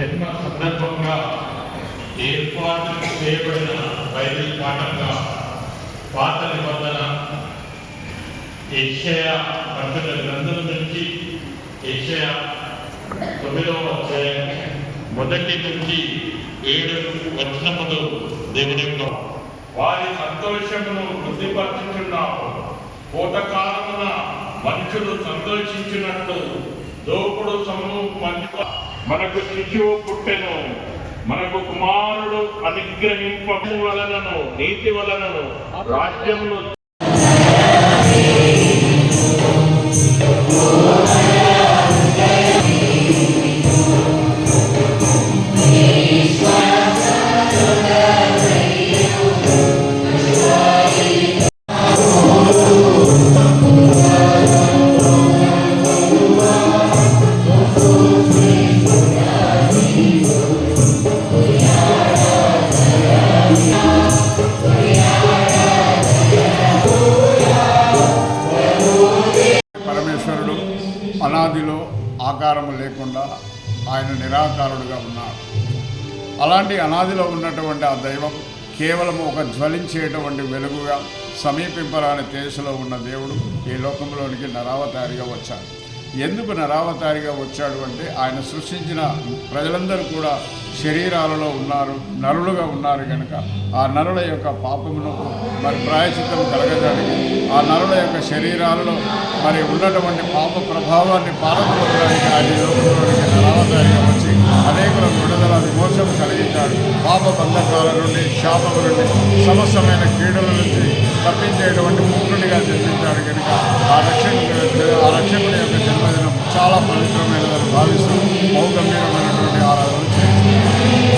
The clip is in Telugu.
జన్మ సందర్భంగా ఏర్పాటు చేయబడిన బైబిల్ పాఠంగా పాత నిబంధన ఏషయ పంపిన గ్రంథం నుంచి ఏషయ తొమ్మిదవ అధ్యాయం మొదటి నుంచి ఏడు వచనములు దేవుని యొక్క వారి సంతోషమును వృద్ధిపరచుచున్నాము. పూటకాలమున మనుషులు సంతోషించినట్టు దోపుడు సొమ్ము మంచి మనకు శిశువు పుట్టెను. మనకు కుమారుడు అనుగ్రహింపము వలనను నీతి వలనను రాజ్యంలో ఆకారము లేకుండా ఆయన నిరాకారుడుగా ఉన్నాడు అలాంటి అనాదిలో ఉన్నటువంటి ఆ దైవం కేవలం ఒక జ్వలించేటువంటి వెలుగుగా సమీపింపరాని తేజసులో ఉన్న దేవుడు ఈ లోకంలోనికి నరావతారిగా వచ్చాడు. ఎందుకు నరావతారిగా వచ్చాడు అంటే ఆయన సృష్టించిన ప్రజలందరూ కూడా శరీరాలలో ఉన్నారు నరులుగా ఉన్నారు కనుక ఆ నరుల యొక్క పాపమును మరి ప్రాయచిత్తం కలగడానికి ఆ నరుల యొక్క శరీరాలలో మరి ఉన్నటువంటి పాప ప్రభావాన్ని పాలనడానికి ఆయన ఈ వచ్చి అనేకుల విడుదల విమోచన కలిగించాడు. పాప బంధకాల నుండి శాపము నుండి సమస్తమైన క్రీడల నుంచి తప్పించేటువంటి ముక్కుడిగా జన్మించాడు కనుక ఆ రక్షణ ఆ రక్షణ